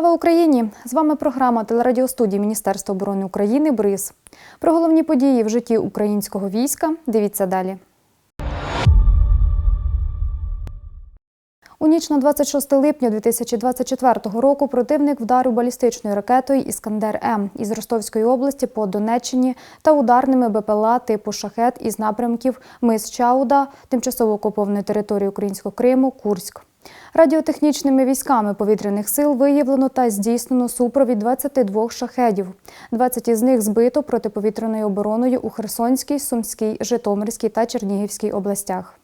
Слава Україні! З вами програма телерадіостудії Міністерства оборони України БРИЗ. Про головні події в житті українського війська дивіться далі. У ніч на 26 липня 2024 року противник вдарив балістичною ракетою Іскандер М із Ростовської області по Донеччині та ударними БПЛА типу шахет із напрямків Мис Чауда, тимчасово окупованої території Українського Криму, Курськ. Радіотехнічними військами повітряних сил виявлено та здійснено супровід 22 шахедів. 20 із них збито протиповітряною обороною у Херсонській, Сумській, Житомирській та Чернігівській областях.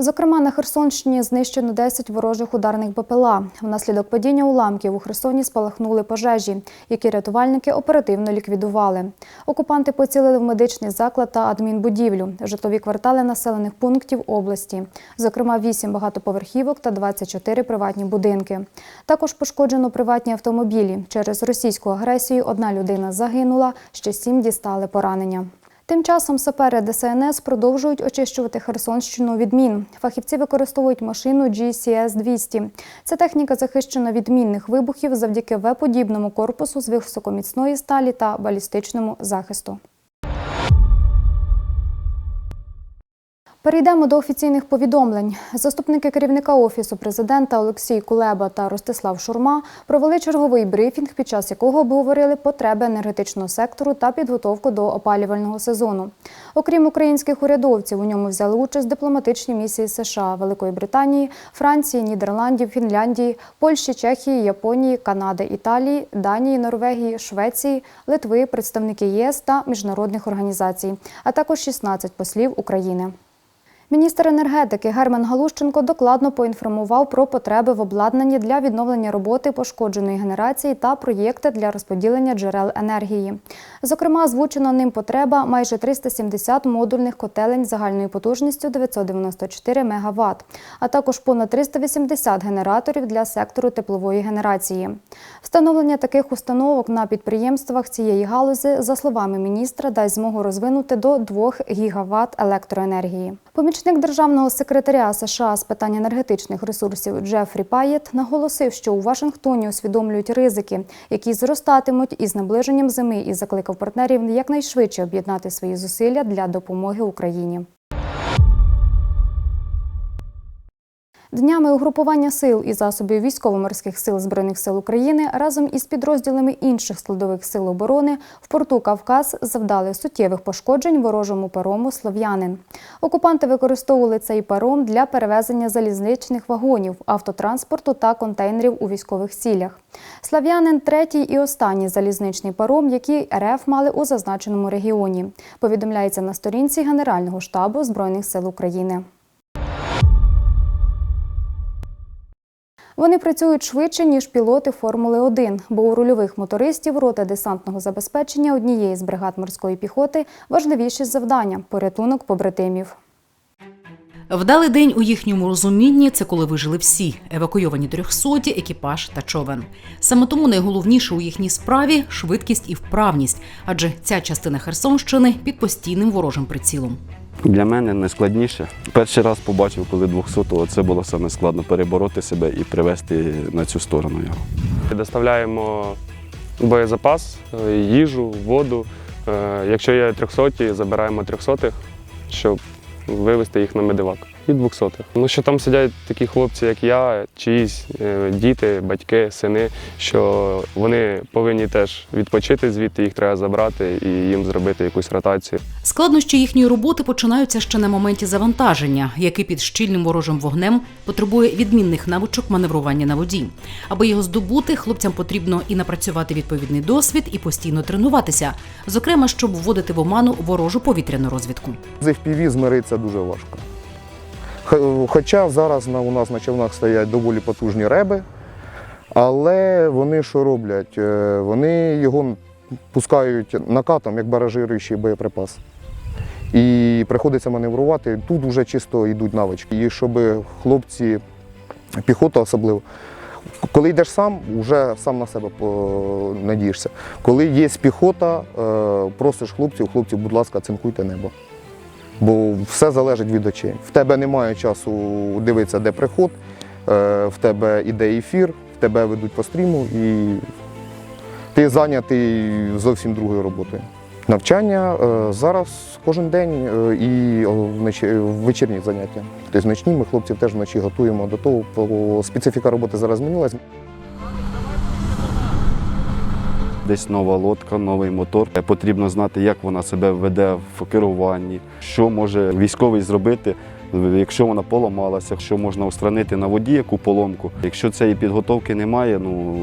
Зокрема, на Херсонщині знищено 10 ворожих ударних БПЛА. Внаслідок падіння уламків у Херсоні спалахнули пожежі, які рятувальники оперативно ліквідували. Окупанти поцілили в медичний заклад та адмінбудівлю, житлові квартали населених пунктів області, зокрема 8 багатоповерхівок та 24 приватні будинки. Також пошкоджено приватні автомобілі. Через російську агресію одна людина загинула, ще сім дістали поранення. Тим часом сапери ДСНС продовжують очищувати Херсонщину від мін. Фахівці використовують машину GCS-200. Ця техніка захищена від мінних вибухів завдяки В-подібному корпусу з високоміцної сталі та балістичному захисту. Перейдемо до офіційних повідомлень. Заступники керівника офісу президента Олексій Кулеба та Ростислав Шурма провели черговий брифінг, під час якого обговорили потреби енергетичного сектору та підготовку до опалювального сезону. Окрім українських урядовців, у ньому взяли участь дипломатичні місії США, Великої Британії, Франції, Нідерландів, Фінляндії, Польщі, Чехії, Японії, Канади, Італії, Данії, Норвегії, Швеції, Литви, представники ЄС та міжнародних організацій, а також 16 послів України. Міністр енергетики Герман Галущенко докладно поінформував про потреби в обладнанні для відновлення роботи пошкодженої генерації та проєкти для розподілення джерел енергії. Зокрема, озвучена ним потреба майже 370 модульних котелень загальною потужністю 994 МВт, а також понад 380 генераторів для сектору теплової генерації. Встановлення таких установок на підприємствах цієї галузі, за словами міністра, дасть змогу розвинути до 2 гігават електроенергії. Помічник державного секретаря США з питань енергетичних ресурсів Джефрі Паєт наголосив, що у Вашингтоні усвідомлюють ризики, які зростатимуть із наближенням зими, і закликав партнерів якнайшвидше об'єднати свої зусилля для допомоги Україні. Днями угрупування сил і засобів військово-морських сил Збройних сил України разом із підрозділами інших складових сил оборони в порту Кавказ завдали суттєвих пошкоджень ворожому парому Слов'янин. Окупанти використовували цей паром для перевезення залізничних вагонів, автотранспорту та контейнерів у військових цілях. Слав'янин третій і останній залізничний паром, який РФ мали у зазначеному регіоні. Повідомляється на сторінці Генерального штабу Збройних сил України. Вони працюють швидше, ніж пілоти Формули 1, бо у рульових мотористів роти десантного забезпечення однієї з бригад морської піхоти важливіші завдання порятунок побратимів. Вдалий день у їхньому розумінні це коли вижили всі евакуйовані трьохсоті, екіпаж та човен. Саме тому найголовніше у їхній справі швидкість і вправність, адже ця частина Херсонщини під постійним ворожим прицілом. Для мене найскладніше. Перший раз побачив, коли 200-го, це було саме складно перебороти себе і привести на цю сторону його. Доставляємо боєзапас, е, їжу, воду. Е, Якщо є 300, забираємо 300, щоб вивезти їх на медивак. І 200. Ну що там сидять такі хлопці, як я, чиїсь е, діти, батьки, сини, що вони повинні теж відпочити звідти, їх треба забрати і їм зробити якусь ротацію. Складнощі їхньої роботи починаються ще на моменті завантаження, який під щільним ворожим вогнем потребує відмінних навичок маневрування на воді. Аби його здобути, хлопцям потрібно і напрацювати відповідний досвід, і постійно тренуватися, зокрема, щоб вводити в оману ворожу повітряну розвідку. З FPV змиритися дуже важко. Хоча зараз у нас на човнах стоять доволі потужні реби, але вони що роблять? Е, Вони його пускають накатом, як баражируючий боєприпас. І приходиться маневрувати. Тут вже чисто йдуть навички. І щоб хлопці, піхота особливо, коли йдеш сам, вже сам на себе надієшся. Коли є піхота, е, просиш хлопців, хлопців, будь ласка, цинкуйте небо. Бо все залежить від очей. В тебе немає часу дивитися, де приход, е, в тебе іде ефір, в тебе ведуть по стріму і ти зайнятий зовсім другою роботою. Навчання е, зараз кожен день е, і вечірні заняття. Тобто ночні ми хлопців теж вночі готуємо до того, бо специфіка роботи зараз змінилась. Десь нова лодка, новий мотор. Е, Потрібно знати, як вона себе веде в керуванні, що може військовий зробити, якщо вона поламалася, що можна устранити на воді яку поломку. Якщо цієї підготовки немає, ну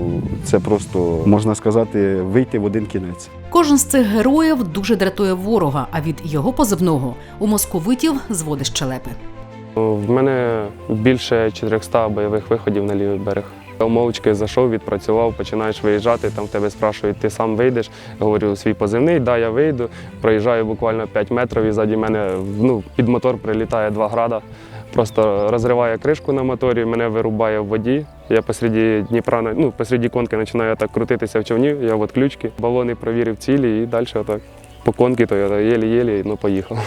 це просто можна сказати вийти в один кінець. Кожен з цих героїв дуже дратує ворога, а від його позивного у московитів зводить щелепи. В мене більше 400 бойових виходів на лівий берег. Мовчки зайшов, відпрацював, починаєш виїжджати, там в тебе спрашують, ти сам вийдеш. Говорю свій позивний, да, я вийду. Проїжджаю буквально 5 метрів і ззаді мене ну, під мотор прилітає 2 града. Просто розриває кришку на моторі, мене вирубає в воді. Я посереді Дніпра, ну, посереді конки починаю так крутитися в човні, я в ключки. Балони провірив цілі і далі отак. По конки, то я єлі-єлі, ну поїхав.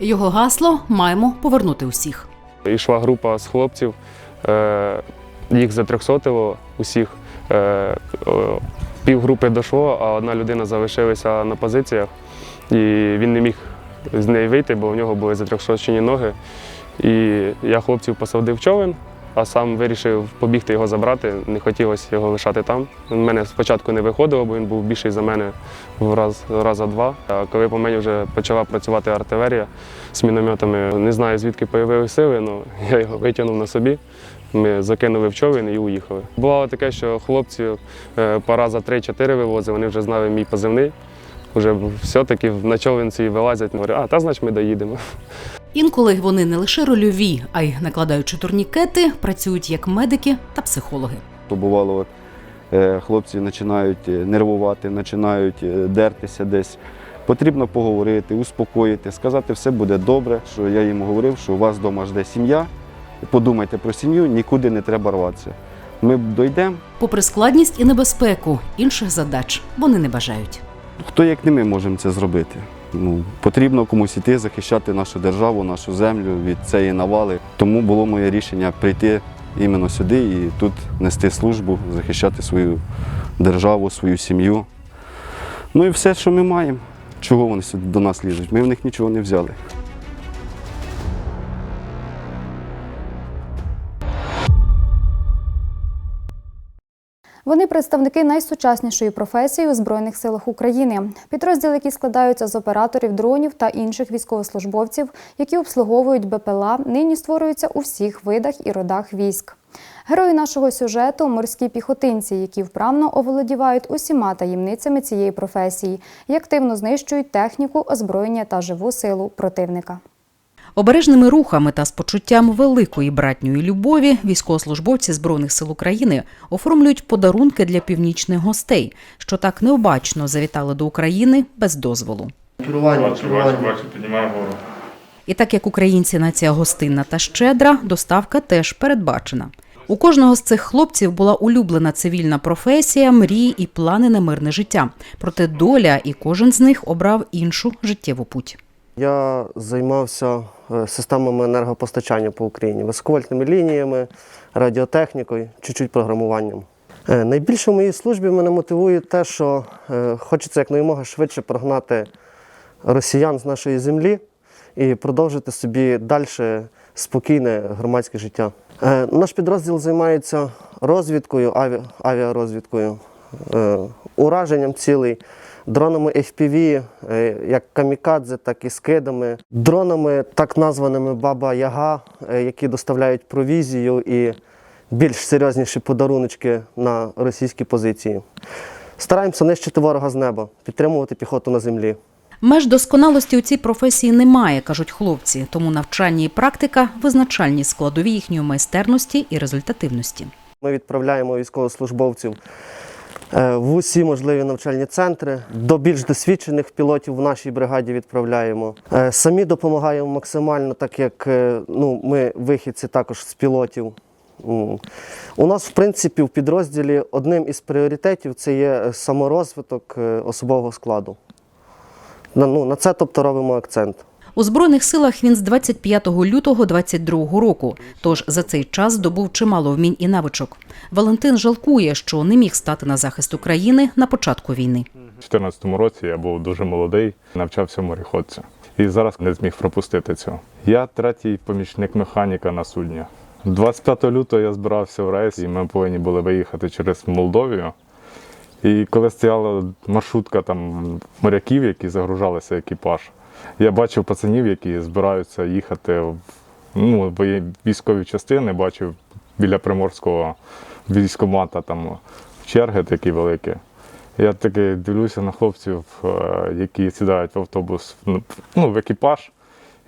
Його гасло маємо повернути усіх. Йшла група з хлопців, е, їх затрьохсотило усіх. Е, півгрупи дійшло, а одна людина залишилася на позиціях, і він не міг з неї вийти, бо у нього були затрьохсочені ноги. І я хлопців посадив в човен, а сам вирішив побігти його забрати. Не хотілося його лишати там. У мене спочатку не виходило, бо він був більший за мене в раз, раза два. А коли по мені вже почала працювати артилерія з мінометами, не знаю звідки появилися сили, але я його витягнув на собі. Ми закинули в човен і уїхали. Бувало таке, що хлопці е, по раза 3-4 вивозили, вони вже знали мій позивний. Вже все-таки на човен свій вилазять, говорять, а та значить ми доїдемо. Інколи вони не лише рольові, а й накладаючи турнікети, працюють як медики та психологи. То бувало, от, е, хлопці починають е, нервувати, починають дертися десь. Потрібно поговорити, успокоїти, сказати, все буде добре. Що я їм говорив, що у вас вдома жде сім'я. Подумайте про сім'ю, нікуди не треба рватися. Ми дійдемо, Попри складність і небезпеку, інших задач вони не бажають. хто як не ми можемо це зробити. Ну, потрібно комусь іти захищати нашу державу, нашу землю від цієї навали. Тому було моє рішення прийти іменно сюди і тут нести службу, захищати свою державу, свою сім'ю. Ну і все, що ми маємо. Чого вони сюди до нас лізуть? Ми в них нічого не взяли. Вони представники найсучаснішої професії у Збройних силах України. Підрозділи, які складаються з операторів дронів та інших військовослужбовців, які обслуговують БПЛА, нині створюються у всіх видах і родах військ. Герої нашого сюжету морські піхотинці, які вправно оволодівають усіма таємницями цієї професії і активно знищують техніку, озброєння та живу силу противника. Обережними рухами та з почуттям великої братньої любові військовослужбовці Збройних сил України оформлюють подарунки для північних гостей, що так необачно завітали до України без дозволу. Керування. бачу, бачу, піднімаю гору. І так як українці нація гостинна та щедра, доставка теж передбачена. У кожного з цих хлопців була улюблена цивільна професія, мрії і плани на мирне життя. Проте доля і кожен з них обрав іншу життєву путь. Я займався е, системами енергопостачання по Україні, високовольтними лініями, радіотехнікою, чуть-чуть програмуванням. Е, Найбільше в моїй службі мене мотивує те, що е, хочеться якнаймога швидше прогнати росіян з нашої землі і продовжити собі далі спокійне громадське життя. Наш підрозділ займається розвідкою, аві- авіарозвідкою, ураженням цілей, дронами FPV, е, як камікадзе, так і скидами, дронами, так названими Баба Яга, е, які доставляють провізію і більш серйозніші подаруночки на російські позиції. Стараємося нищити ворога з неба, підтримувати піхоту на землі. Меж досконалості у цій професії немає, кажуть хлопці, тому навчання і практика визначальні складові їхньої майстерності і результативності. Ми відправляємо військовослужбовців в усі можливі навчальні центри. До більш досвідчених пілотів в нашій бригаді відправляємо. Е, Самі допомагаємо максимально, так як е, ну, ми вихідці також з пілотів. У нас, в принципі, в підрозділі одним із пріоритетів це є саморозвиток е, особового складу. Ну, на це тобто робимо акцент. У збройних силах він з 25 лютого 22 року. Тож за цей час здобув чимало вмінь і навичок. Валентин жалкує, що не міг стати на захист України на початку війни. У 2014 році я був дуже молодий, навчався мореходця. І зараз не зміг пропустити цього. Я третій помічник механіка на судні. 25 лютого я збирався в рейс, і ми повинні були виїхати через Молдовію. І коли стояла маршрутка там моряків, які загружалися екіпаж, я бачив пацанів, які збираються їхати в ну, військові частини, бачив біля приморського військомата там черги такі великі. Я таки дивлюся на хлопців, е, які сідають в автобус, ну, в екіпаж,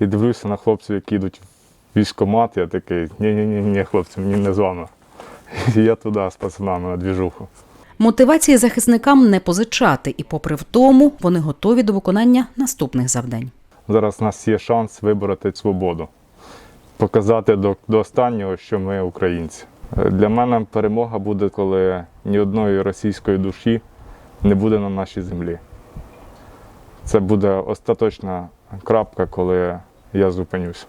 і дивлюся на хлопців, які йдуть в військкомат. Я такий, ні-ні-ні, ні, хлопці, мені не з вами. І я туди з пацанами на двіжуху. Мотивації захисникам не позичати, і, попри втому, вони готові до виконання наступних завдань. Зараз у нас є шанс вибороти свободу, показати до, до останнього, що ми українці. Для мене перемога буде, коли ні одної російської душі не буде на нашій землі. Це буде остаточна крапка, коли я зупинюся.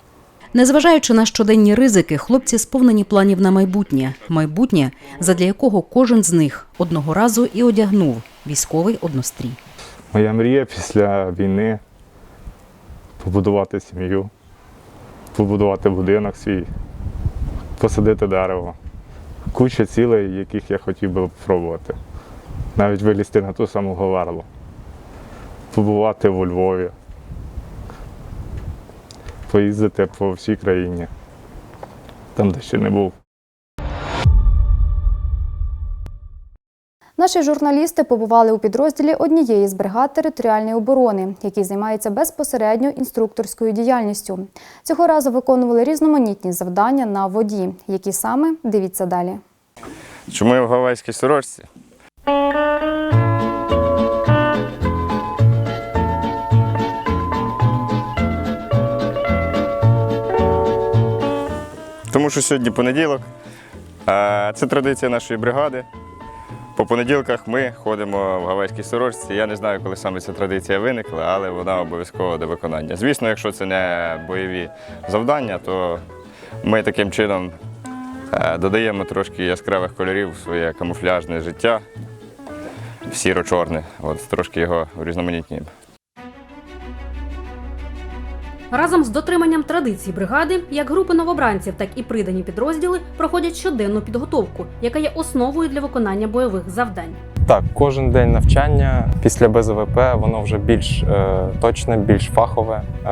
Незважаючи на щоденні ризики, хлопці сповнені планів на майбутнє. Майбутнє, задля якого кожен з них одного разу і одягнув військовий однострій. Моя мрія після війни побудувати сім'ю, побудувати будинок свій, посадити дерево. Куча цілей, яких я хотів би спробувати. Навіть вилізти на ту саму Говерлу, побувати у Львові, поїздити по всій країні, там, де ще не був. Наші журналісти побували у підрозділі однієї з бригад територіальної оборони, який займається безпосередньо інструкторською діяльністю. Цього разу виконували різноманітні завдання на воді. Які саме дивіться далі. Чому я в гавайській сорочці? Що сьогодні понеділок. Це традиція нашої бригади. По понеділках ми ходимо в гавайській сорочці. Я не знаю, коли саме ця традиція виникла, але вона обов'язково до виконання. Звісно, якщо це не бойові завдання, то ми таким чином Е, Додаємо трошки яскравих кольорів в своє камуфляжне життя, сіро-чорне, от трошки його урізноманітнюємо. Разом з дотриманням традицій бригади, як групи новобранців, так і придані підрозділи проходять щоденну підготовку, яка є основою для виконання бойових завдань. Так, кожен день навчання після БЗВП воно вже більш е, точне, більш фахове, е,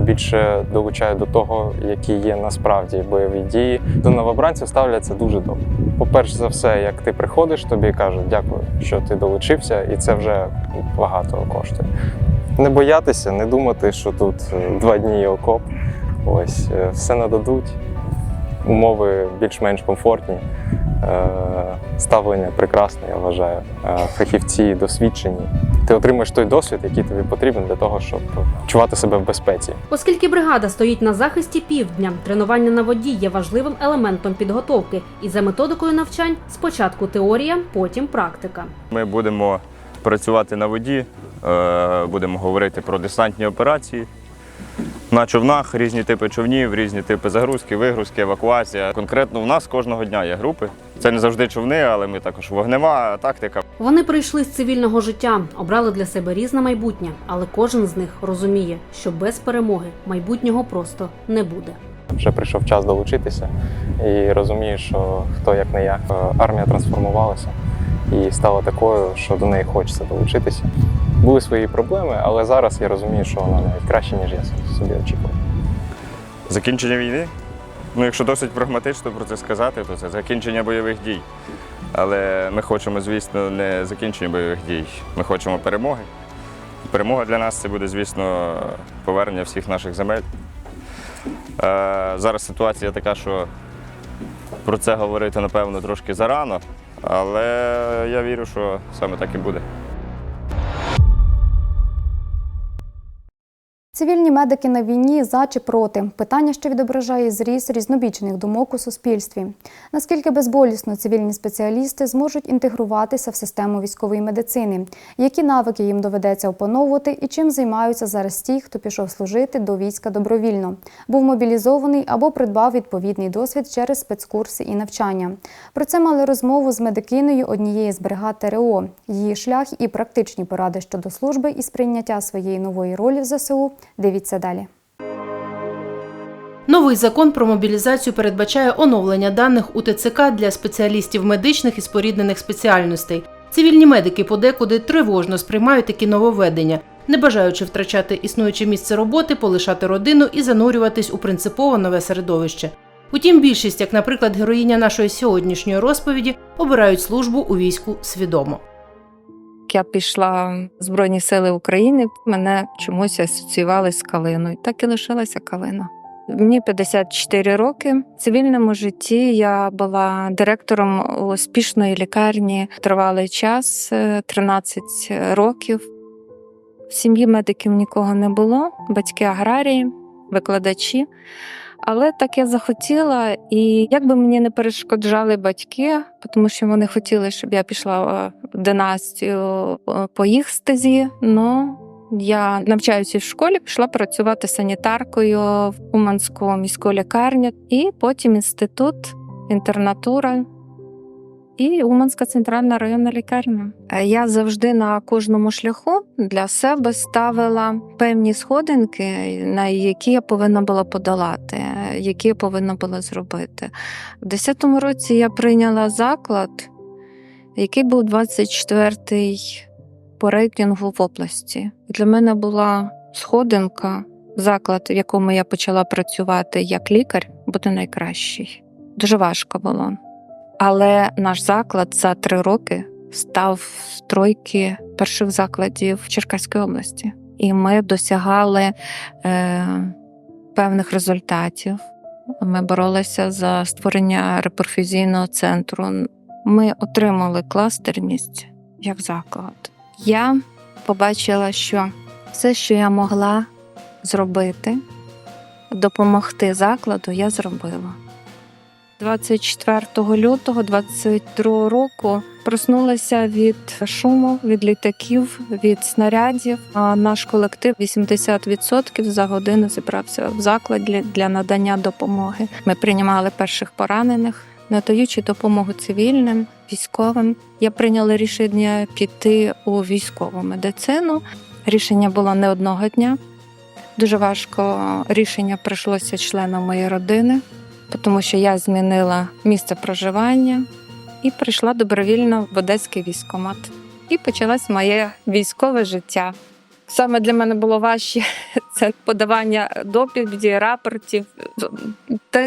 більше долучає до того, які є насправді бойові дії. До новобранців ставляться дуже добре. По-перше за все, як ти приходиш, тобі кажуть дякую, що ти долучився, і це вже багато коштує. Не боятися, не думати, що тут е, два дні є окоп. Ось е, все нададуть. Умови більш-менш комфортні. Е, ставлення прекрасне, я вважаю. Фахівці досвідчені. Ти отримуєш той досвід, який тобі потрібен для того, щоб чувати себе в безпеці. Оскільки бригада стоїть на захисті півдня, тренування на воді є важливим елементом підготовки, і за методикою навчань спочатку теорія, потім практика. Ми будемо працювати на воді, будемо говорити про десантні операції. На човнах різні типи човнів, різні типи загрузки, вигрузки, евакуація. Конкретно у нас кожного дня є групи. Це не завжди човни, але ми також вогнева тактика. Вони прийшли з цивільного життя, обрали для себе різне майбутнє, але кожен з них розуміє, що без перемоги майбутнього просто не буде. Вже прийшов час долучитися і розумію, що хто як не я. Е, Армія трансформувалася і стала такою, що до неї хочеться долучитися. Були свої проблеми, але зараз я розумію, що вона навіть краще, ніж я собі очікував. Закінчення війни. Ну, якщо досить прагматично про це сказати, то це закінчення бойових дій. Але ми хочемо, звісно, не закінчення бойових дій. Ми хочемо перемоги. Перемога для нас це буде, звісно, повернення всіх наших земель. Е, Зараз ситуація така, що про це говорити, напевно, трошки зарано, але я вірю, що саме так і буде. Цивільні медики на війні за чи проти питання, що відображає зріст різнобічних думок у суспільстві. Наскільки безболісно цивільні спеціалісти зможуть інтегруватися в систему військової медицини, які навики їм доведеться опановувати і чим займаються зараз ті, хто пішов служити до війська добровільно, був мобілізований або придбав відповідний досвід через спецкурси і навчання. Про це мали розмову з медикиною однієї з бригад ТРО. Її шлях і практичні поради щодо служби і сприйняття своєї нової ролі в ЗСУ. Дивіться далі. Новий закон про мобілізацію передбачає оновлення даних у ТЦК для спеціалістів медичних і споріднених спеціальностей. Цивільні медики подекуди тривожно сприймають такі нововведення, не бажаючи втрачати існуюче місце роботи, полишати родину і занурюватись у принципово нове середовище. Утім, більшість, як, наприклад, героїня нашої сьогоднішньої розповіді, обирають службу у війську свідомо. Я пішла в Збройні Сили України, мене чомусь асоціювали з калиною. Так і лишилася калина. Мені 54 роки. В цивільному житті я була директором успішної лікарні тривалий час е, 13 років. В сім'ї медиків нікого не було, батьки аграрії, викладачі. Але так я захотіла, і як би мені не перешкоджали батьки, тому що вони хотіли, щоб я пішла е, в династію е, по їх стезі. Ну я навчаюся в школі, пішла працювати санітаркою в Уманську міську лікарню, і потім інститут, інтернатура. І Уманська центральна районна лікарня. Е, Я завжди на кожному шляху для себе ставила певні сходинки, на які я повинна була подолати, е, які я повинна була зробити. У 10-му році я прийняла заклад, який був 24-й по рейтингу в області. Для мене була сходинка, заклад, в якому я почала працювати як лікар, бути найкращий. Дуже важко було. Але наш заклад за три роки став в тройки перших закладів в Черкаській області. І ми досягали е, певних результатів. Ми боролися за створення реперфузійного центру. Ми отримали кластерність як заклад. Я побачила, що все, що я могла зробити, допомогти закладу, я зробила. 24 лютого 22 року проснулася від шуму, від літаків, від снарядів. А наш колектив 80% за годину зібрався в заклад для, для надання допомоги. Ми приймали перших поранених, надаючи допомогу цивільним, військовим. Я прийняла рішення піти у військову медицину. Рішення було не одного дня. Дуже важко рішення прийшлося членам моєї родини тому що я змінила місце проживання і прийшла добровільно в Одеський військкомат. І почалось моє військове життя. Саме для мене було важче це подавання доповіді, рапортів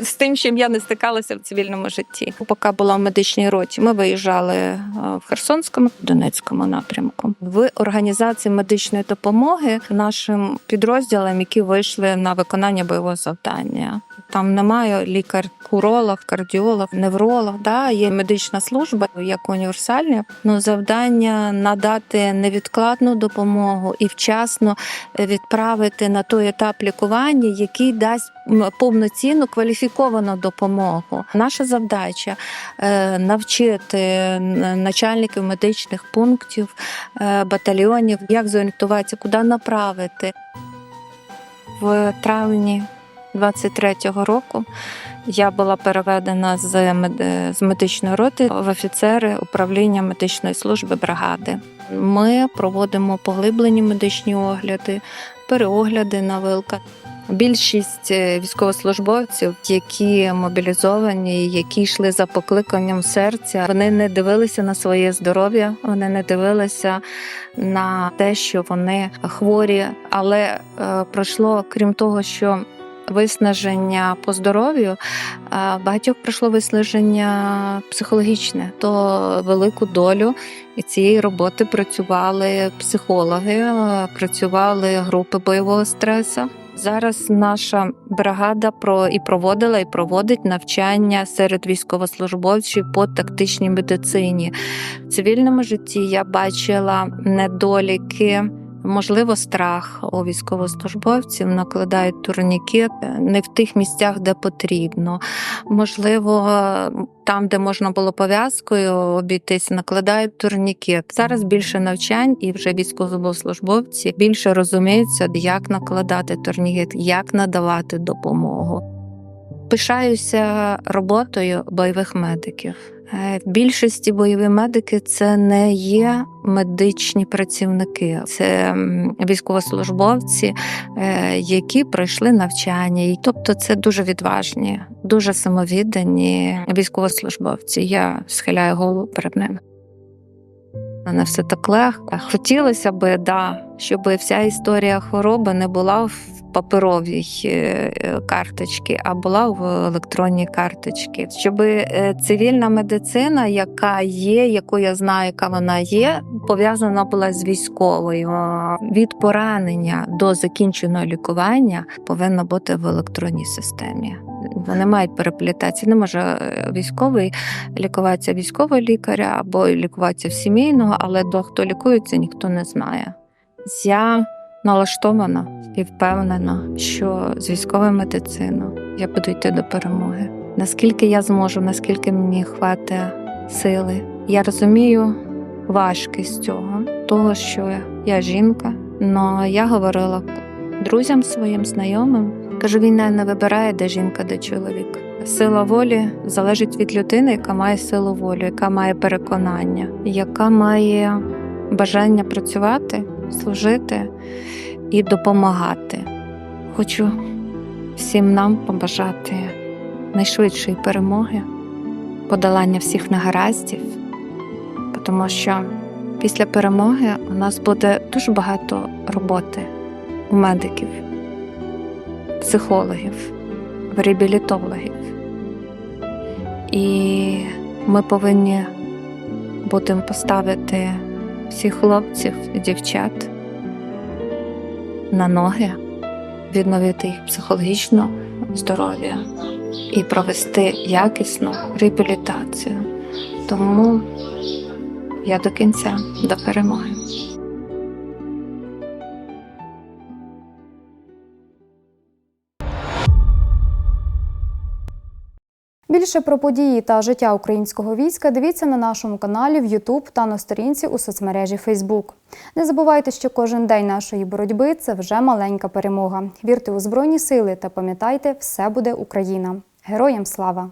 з тим, чим я не стикалася в цивільному житті. Поки була в медичній роті, ми виїжджали е, в Херсонському, Донецькому напрямку в організації медичної допомоги нашим підрозділам, які вийшли на виконання бойового завдання. Там немає лікар-куролог, кардіолог, невролог. Да, є медична служба як універсальна, але завдання надати невідкладну допомогу і вчасно відправити на той етап лікування, який дасть повноцінну кваліфіковану допомогу. Наша завдача е, навчити начальників медичних пунктів, е, батальйонів, як зорієнтуватися, куди направити. В травні 23-го року я була переведена з з медичної роти в офіцери управління медичної служби бригади. Ми проводимо поглиблені медичні огляди, переогляди на вилка. Більшість військовослужбовців, які мобілізовані, які йшли за покликанням серця, вони не дивилися на своє здоров'я, вони не дивилися на те, що вони хворі, але е, пройшло крім того, що виснаження по здоров'ю, багатьох пройшло виснаження психологічне, то велику долю цієї роботи працювали психологи, працювали групи бойового стресу. Зараз наша бригада про і проводила і проводить навчання серед військовослужбовців по тактичній медицині. В цивільному житті я бачила недоліки Можливо, страх у військовослужбовців накладають турнікет не в тих місцях, де потрібно. Можливо, там, де можна було пов'язкою обійтись, накладають турнікет. Зараз більше навчань, і вже військовослужбовці більше розуміються, як накладати турнікет, як надавати допомогу. Пишаюся роботою бойових медиків. Е, В більшості бойові медики це не є медичні працівники, це військовослужбовці, е, які пройшли навчання. Тобто це дуже відважні, дуже самовіддані військовослужбовці. Я схиляю голову перед ними. Не все так легко. Хотілося б, да, щоб вся історія хвороби не була в паперовій е, карточці, а була в електронній карточці. Щоб е, цивільна медицина, яка є, яку я знаю, яка вона є, пов'язана була з військовою. Від поранення до закінченого лікування повинна бути в електронній системі. Вони мають переплітатися. Не може е, військовий лікуватися військового лікаря або лікуватися в сімейного, але до хто лікується, ніхто не знає. Я налаштована і впевнена, що з військовою медициною я буду йти до перемоги. Наскільки я зможу, наскільки мені хватить сили. Я розумію важкість цього, того, що я жінка. але я говорила друзям своїм знайомим. Кажу, війна не вибирає, де жінка, де чоловік. Сила волі залежить від людини, яка має силу волі, яка має переконання, яка має бажання працювати, служити і допомагати. Хочу всім нам побажати найшвидшої перемоги, подолання всіх негараздів, тому що після перемоги у нас буде дуже багато роботи у медиків, психологів, реабілітологів. І ми повинні будемо поставити всіх хлопців і дівчат на ноги, відновити їх психологічне здоров'я і провести якісну реабілітацію. Тому я до кінця до перемоги. Більше про події та життя українського війська дивіться на нашому каналі в YouTube та на сторінці у соцмережі Facebook. Не забувайте, що кожен день нашої боротьби це вже маленька перемога. Вірте у Збройні сили та пам'ятайте, все буде Україна. Героям слава!